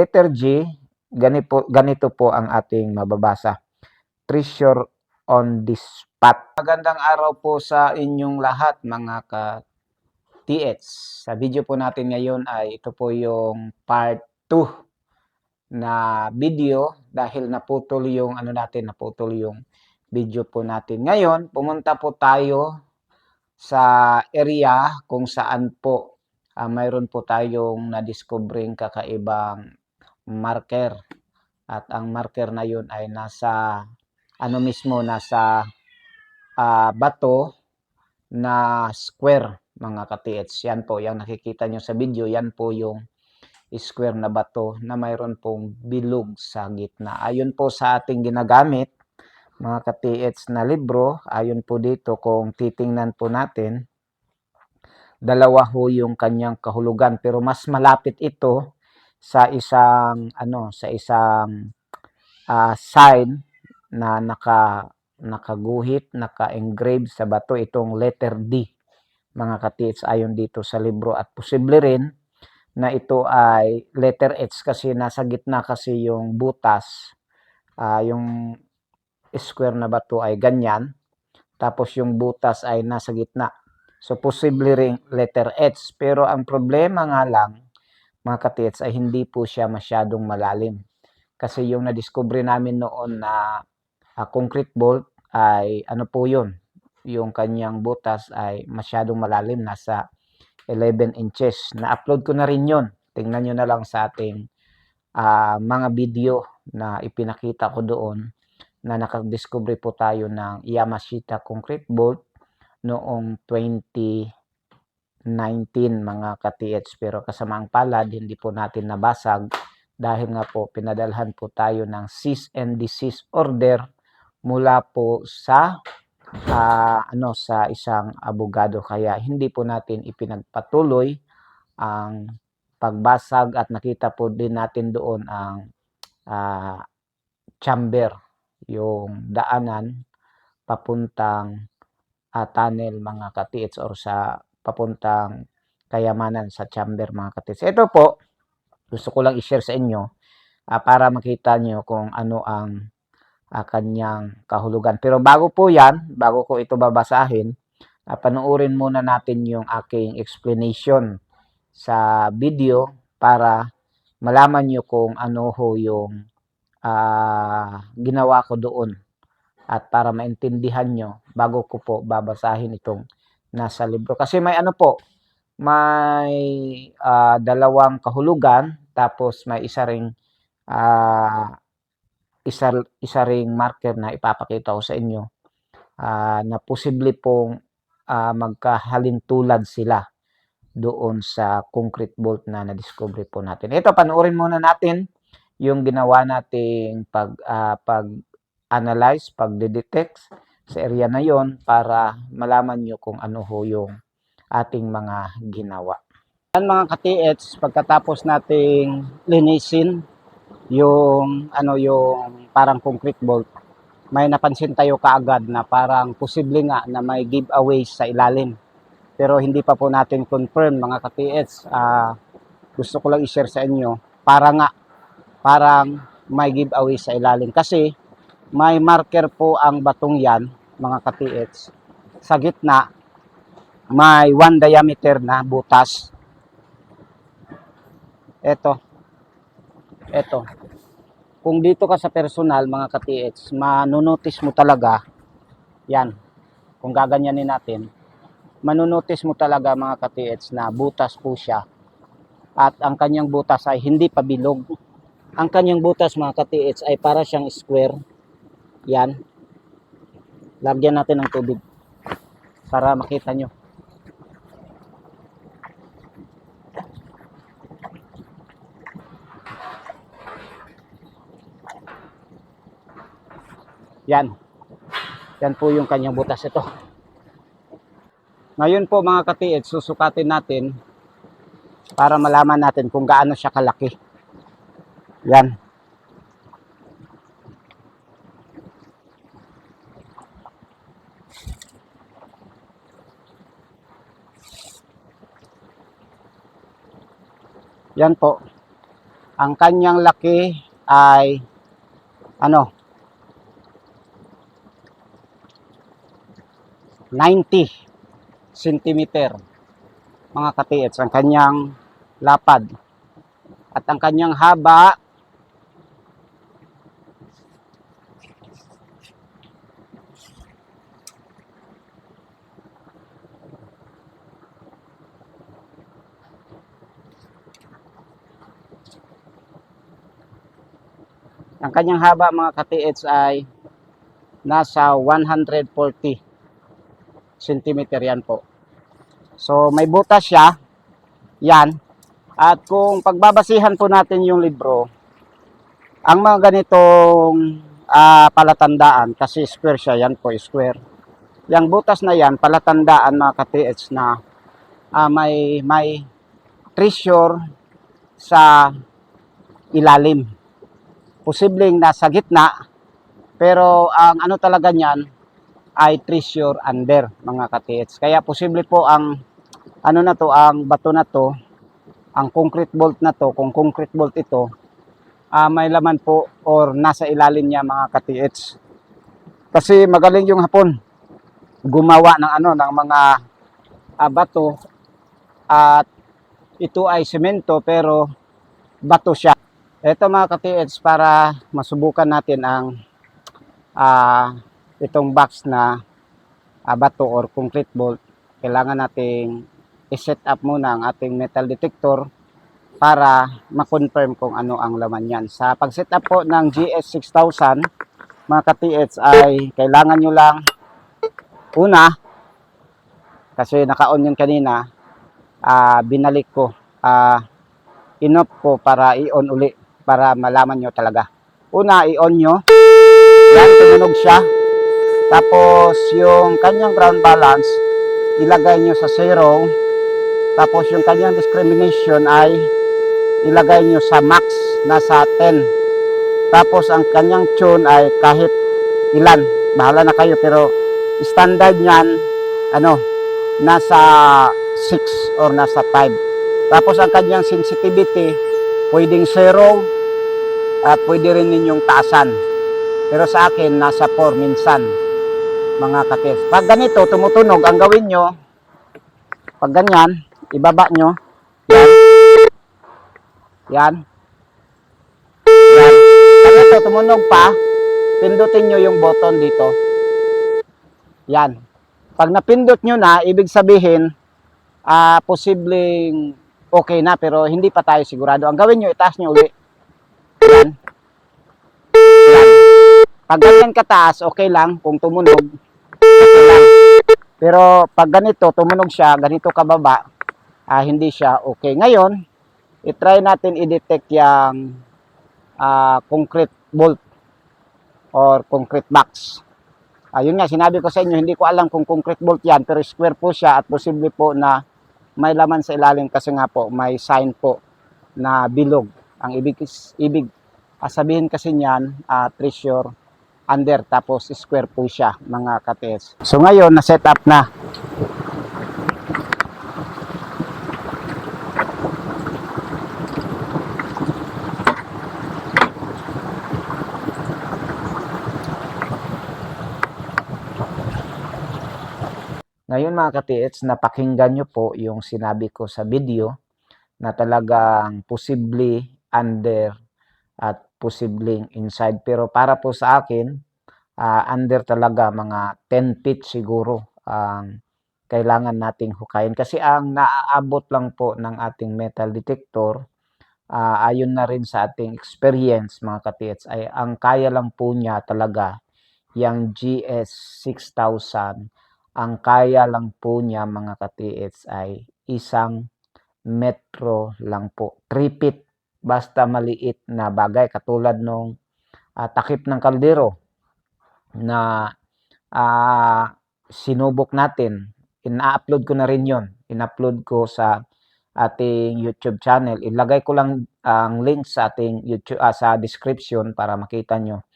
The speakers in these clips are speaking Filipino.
Letter G, ganito, ganito po ang ating mababasa. Treasure on this spot. Magandang araw po sa inyong lahat mga ka TH. Sa video po natin ngayon ay ito po yung part 2 na video dahil naputol yung ano natin, naputol yung video po natin. Ngayon, pumunta po tayo sa area kung saan po ah, mayroon po tayong na-discovering kakaibang marker. At ang marker na yun ay nasa ano mismo nasa ah, bato na square mga ka-TH. Yan po, yung nakikita nyo sa video, yan po yung square na bato na mayroon pong bilog sa gitna. Ayon po sa ating ginagamit, mga ka-TH na libro, ayon po dito kung titingnan po natin, dalawa ho yung kanyang kahulugan pero mas malapit ito sa isang ano sa isang ah, sign na naka nakaguhit, naka-engrave sa bato itong letter D. Mga ka-TH ayon dito sa libro. At posible rin na ito ay letter H kasi nasa gitna kasi yung butas ah, yung square na bato ay ganyan. Tapos yung butas ay nasa gitna. So posible rin letter H. Pero ang problema nga lang mga ka-TH ay hindi po siya masyadong malalim. Kasi yung na-discover namin noon na ah, concrete bolt ay ano po yun? Yung kanyang butas ay masyadong malalim nasa 11 inches. Na-upload ko na rin yun. Tingnan nyo na lang sa ating ah, mga video na ipinakita ko doon na nakadiscover po tayo ng Yamashita concrete bolt noong 2019 mga ka-TH pero kasamaang palad hindi po natin nabasag. Dahil nga po pinadalhan po tayo ng cease and desist order mula po sa ah, ano sa isang abogado. Kaya hindi po natin ipinagpatuloy ang pagbasag at nakita po din natin doon ang ah, chamber yung daanan papuntang ah, tunnel mga ka-TH or sa papuntang kayamanan sa chamber mga ka-TH. Ito po gusto ko lang i-share sa inyo ah, para makita nyo kung ano ang ah, kanyang kahulugan. Pero bago po yan, bago ko ito babasahin, ah, panoorin muna natin yung aking explanation sa video para malaman nyo kung ano ho yung ah, ginawa ko doon at para maintindihan nyo bago ko po babasahin itong nasa libro. Kasi may ano po, may ah, dalawang kahulugan tapos may isa ring ah, isa, isa ring marker na ipapakita ko sa inyo ah, na posible pong ah, magkahalintulad sila doon sa concrete bolt na na-discover po natin. Ito, panoorin muna natin yung ginawa nating pag, ah, pag-analyze, pag-detect sa area na yon para malaman nyo kung ano ho yung ating mga ginawa. Yan mga ka-TH, pagkatapos nating linisin yung ano yung parang concrete bolt, may napansin tayo kaagad na parang posible nga na may giveaway sa ilalim. Pero hindi pa po natin confirm mga ka-TH. Ah, gusto ko lang i-share sa inyo para nga parang may giveaway sa ilalim kasi may marker po ang batong yan mga ka-TH. Sa gitna may one diameter na butas. Ito. Ito. Kung dito ka sa personal, mga ka-TH, manunotice mo talaga, yan, kung gaganyanin natin, manunotice mo talaga mga ka-TH na butas po siya. At ang kanyang butas ay hindi pa bilog. Ang kanyang butas mga ka-TH ay para siyang square. Yan. Lagyan natin ng tubig para makita nyo. Yan. Yan po yung kanyang butas ito. Ngayon po mga katiit, susukatin natin para malaman natin kung gaano siya kalaki. Yan. Yan po. Ang kanyang laki ay ano? 90 centimeter mga katiits ang kanyang lapad. At ang kanyang haba ang kanyang haba mga katiits ay nasa 140 centimeter yan po. So may butas siya. Yan. At kung pagbabasihan po natin yung libro, ang mga ganitong ah, palatandaan, kasi square siya, yan po, square. Yang butas na yan, palatandaan mga ka-TH na ah, may, may treasure sa ilalim. Posibleng nasa gitna, pero ang ano talaga niyan ay treasure under mga ka-TH. Kaya posible po ang ano na to, ang bato na to, ang concrete bolt na to, kung concrete bolt ito, ah, may laman po or nasa ilalim niya mga ka-TH. Kasi magaling yung hapon gumawa ng ano ng mga ah, bato at ito ay semento pero bato siya. Ito mga ka-TH para masubukan natin ang ah, itong box na ah, bato or concrete bolt. Kailangan nating i-set up muna ang ating metal detector para ma-confirm kung ano ang laman yan. Sa pag-set up po ng GS6000, mga ka-TH ay kailangan nyo lang una, kasi naka-on yun kanina, ah, binalik ko, ah, in-off ko para i-on uli para malaman nyo talaga. Una, i-on nyo. Yan, tumunog siya. Tapos, yung kanyang ground balance, ilagay nyo sa zero. Tapos, yung kanyang discrimination ay ilagay nyo sa max, nasa 10. Tapos, ang kanyang tune ay kahit ilan. Bahala na kayo, pero standard niyan, ano, nasa 6 or nasa 5. Tapos, ang kanyang sensitivity, pwedeng 0 at pwede rin ninyong taasan. Pero sa akin, nasa 4 minsan, mga katis. Pag ganito, tumutunog, ang gawin nyo, pag ganyan, ibaba nyo, yan, yan, yan. Pag ito, tumunog pa, pindutin nyo yung button dito. Yan. Pag napindot nyo na, ibig sabihin, ah posibleng okay na, pero hindi pa tayo sigurado. Ang gawin nyo, itaas nyo uli. Yan. Yan. Pag ganyan kataas, okay lang. Kung tumunog, okay lang. Pero pag ganito, tumunog siya, ganito kababa, ah, hindi siya okay. Ngayon, itry natin i-detect yung ah, concrete bolt or concrete box. Ayun nga, sinabi ko sa inyo, hindi ko alam kung concrete bolt yan, pero square po siya at posible po na may laman sa ilalim kasi nga po, may sign po na bilog. Ang ibig, ibig sabihin kasi niyan, ah, treasure under, tapos square po siya, mga kates. So ngayon, na-set up na. Ngayon mga ka-TH, napakinggan nyo po yung sinabi ko sa video na talagang posible under at posibleng inside. Pero para po sa akin, ah, under talaga mga 10 feet siguro ang kailangan nating hukayin. Kasi ang naaabot lang po ng ating metal detector, ah, ayon na rin sa ating experience mga ka-TH, ay ang kaya lang po niya talaga yung GS6000 ang kaya lang po niya mga ka-TH ay isang metro lang po. 3 feet basta maliit na bagay katulad nung ah, takip ng kaldero na ah, sinubok natin. Ina-upload ko na rin yon. In-upload ko sa ating YouTube channel. Ilagay ko lang ang link sa ating YouTube ah, sa description para makita nyo.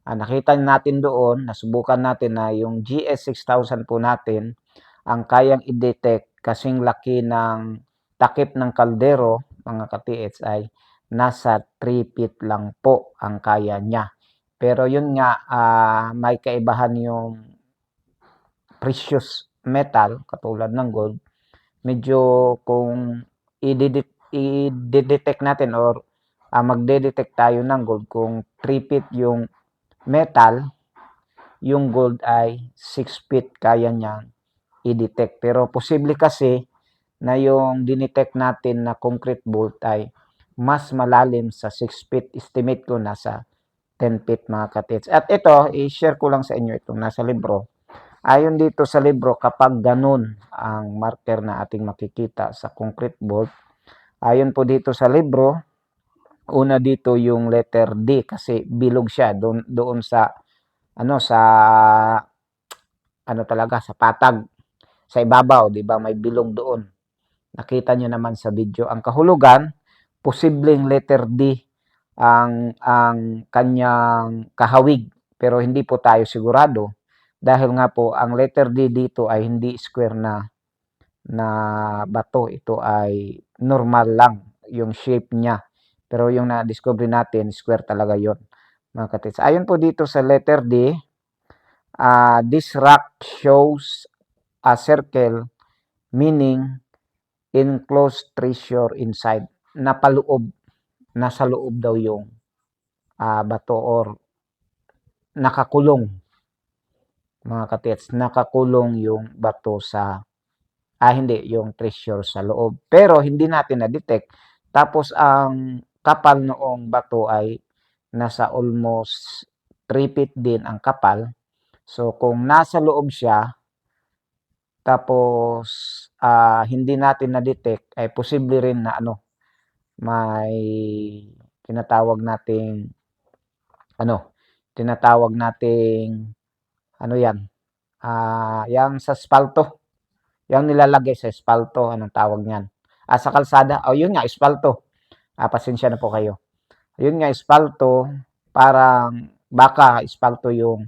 Ah, nakita natin doon, nasubukan natin na yung GS6000 po natin, ang kayang i-detect kasing laki ng takip ng kaldero, mga ka-TH, ay nasa 3 feet lang po ang kaya niya. Pero yun nga, ah, may kaibahan yung precious metal, katulad ng gold, medyo kung i-detect, natin or ah, magde-detect tayo ng gold kung 3 feet yung metal, yung gold ay 6 feet kaya niyang i-detect. Pero posible kasi na yung dinetect natin na concrete bolt ay mas malalim sa 6 feet. Estimate ko nasa 10 feet mga katits. At ito, i-share ko lang sa inyo itong nasa libro. Ayon dito sa libro, kapag ganun ang marker na ating makikita sa concrete bolt, ayon po dito sa libro, una dito yung letter D kasi bilog siya doon doon sa ano sa ano talaga sa patag sa ibabaw, 'di ba? May bilog doon. Nakita niyo naman sa video ang kahulugan, posibleng letter D ang ang kanyang kahawig pero hindi po tayo sigurado dahil nga po ang letter D dito ay hindi square na na bato ito ay normal lang yung shape niya pero yung na-discover natin square talaga yon mga katits ayon po dito sa letter D uh, this rock shows a circle meaning enclosed treasure inside. Napaloob nasa loob daw yung uh, bato or nakakulong mga katits nakakulong yung bato sa ah hindi yung treasure sa loob. Pero hindi natin na-detect. Tapos ang kapal noong bato ay nasa almost 3 feet din ang kapal so kung nasa loob siya tapos uh, hindi natin na-detect ay posible rin na ano may tinatawag nating ano, tinatawag nating ano 'yan? Ah, yang sa espalto. Yang nilalagay sa espalto, anong tawag niyan? Ah, sa kalsada. Oh, yun nga, espalto. Ah, pasensya na po kayo. Yun nga, espalto, parang baka espalto yung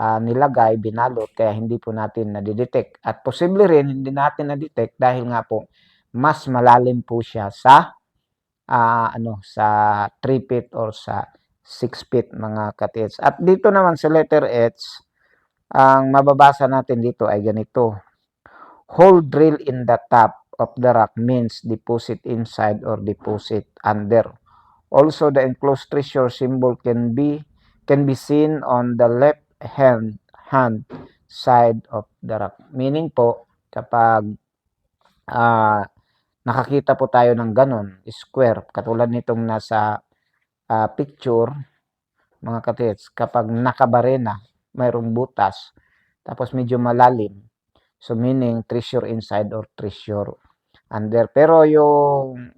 uh, nilagay, binalot, kaya hindi po natin na-detect. At posible rin, hindi natin na-detect dahil nga po, mas malalim po siya sa uh, ano sa 3 feet or sa 6 feet mga katits. At dito naman sa letter H, ang mababasa natin dito ay ganito. Hole drill in the top of the rock means deposit inside or deposit under. Also, the enclosed treasure symbol can be can be seen on the left hand hand side of the rock. Meaning po, kapag uh, nakakita po tayo ng ganon, square, katulad nitong nasa uh, picture, mga katits, kapag nakabarena, mayroong butas, tapos medyo malalim, so meaning treasure inside or treasure under. Pero yung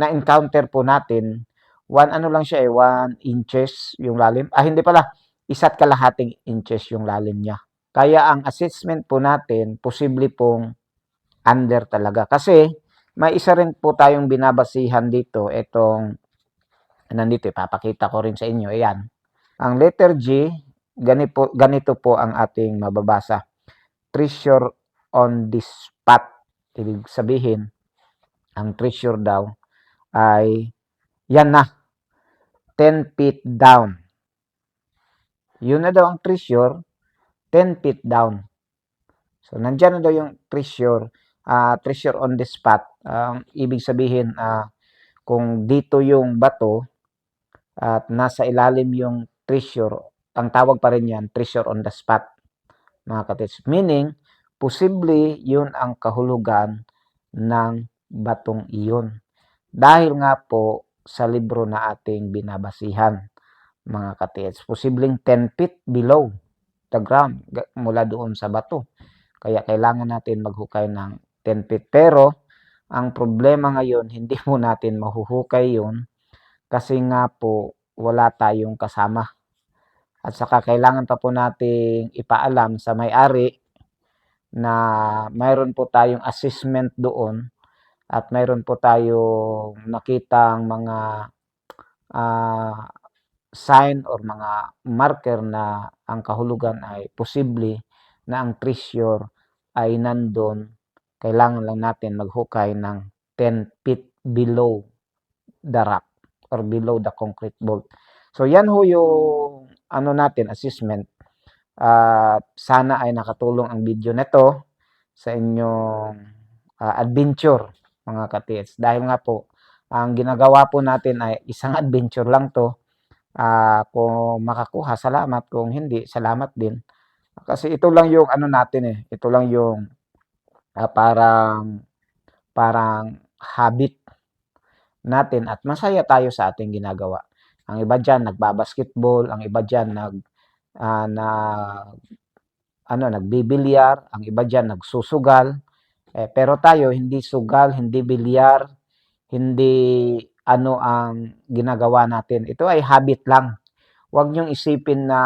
na-encounter po natin, one ano lang siya eh, one inches yung lalim. Ah, hindi pala, isa't kalahating inches yung lalim niya. Kaya ang assessment po natin, posible pong under talaga. Kasi, may isa rin po tayong binabasihan dito. Itong, nandito, ipapakita ko rin sa inyo. Ayan. Ang letter G, ganito ganito po ang ating mababasa. Treasure on this spot. Ibig sabihin, ang treasure daw ay yan na. 10 feet down. Yun na daw ang treasure, 10 feet down. So, nandyan na daw yung treasure uh, treasure on the spot. Uh, ibig sabihin, uh, kung dito yung bato at nasa ilalim yung treasure, ang tawag pa rin yan, treasure on the spot, mga katits. Meaning, posible yun ang kahulugan ng batong iyon. Dahil nga po sa libro na ating binabasihan, mga katits, posibleng 10 feet below the ground mula doon sa bato. Kaya kailangan natin maghukay ng 10 feet. Pero, ang problema ngayon, hindi mo natin mahuhukay yun kasi nga po wala tayong kasama. At saka kailangan pa po nating ipaalam sa may-ari na mayroon po tayong assessment doon at mayroon po tayong nakitang mga uh, sign or mga marker na ang kahulugan ay posible na ang treasure ay nandun kailangan lang natin maghukay ng 10 feet below the rock or below the concrete bolt. So yan ho yung ano natin assessment. At sana ay nakatulong ang video nito sa inyong ah, adventure mga ka-TH. Dahil nga po ang ginagawa po natin ay isang adventure lang to. Ah, kung makakuha, salamat. Kung hindi, salamat din. Kasi ito lang yung ano natin eh. Ito lang yung ah, parang parang habit natin at masaya tayo sa ating ginagawa. Ang iba diyan nagba-basketball, ang iba diyan nag ah, nag ano nagbibilyar, ang iba diyan nagsusugal. Eh, pero tayo hindi sugal, hindi bilyar, hindi ano ang ginagawa natin. Ito ay habit lang. Huwag niyong isipin na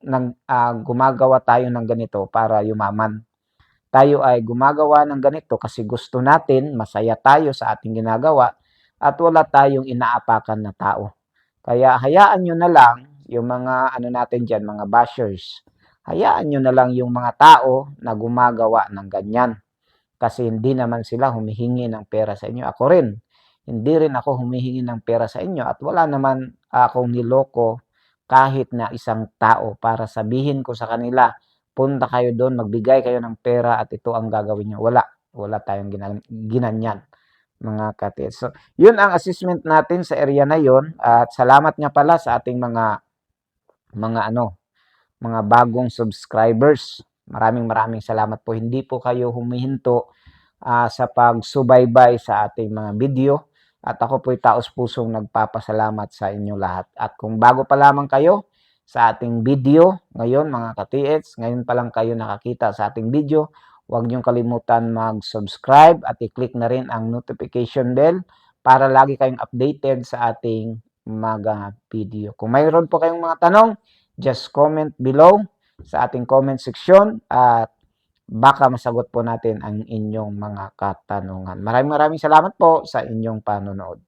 nag, ah, gumagawa tayo ng ganito para yumaman. Tayo ay gumagawa ng ganito kasi gusto natin, masaya tayo sa ating ginagawa at wala tayong inaapakan na tao. Kaya hayaan nyo na lang yung mga ano natin dyan, mga bashers. Hayaan nyo na lang yung mga tao na gumagawa ng ganyan. Kasi hindi naman sila humihingi ng pera sa inyo. Ako rin, hindi rin ako humihingi ng pera sa inyo at wala naman akong niloko kahit na isang tao para sabihin ko sa kanila, punta kayo doon, magbigay kayo ng pera at ito ang gagawin nyo. Wala. Wala tayong ginan- ginanyan mga katis. So, yun ang assessment natin sa area na yun at salamat nga pala sa ating mga mga ano, mga bagong subscribers. Maraming maraming salamat po. Hindi po kayo humihinto ah, sa pagsubaybay sa ating mga video at ako po'y taos pusong nagpapasalamat sa inyo lahat. At kung bago pa lamang kayo sa ating video ngayon mga ka-TH, ngayon pa lang kayo nakakita sa ating video, huwag niyong kalimutan mag-subscribe at i-click na rin ang notification bell para lagi kayong updated sa ating mga video. Kung mayroon po kayong mga tanong, just comment below sa ating comment section at baka masagot po natin ang inyong mga katanungan. Maraming maraming salamat po sa inyong panonood.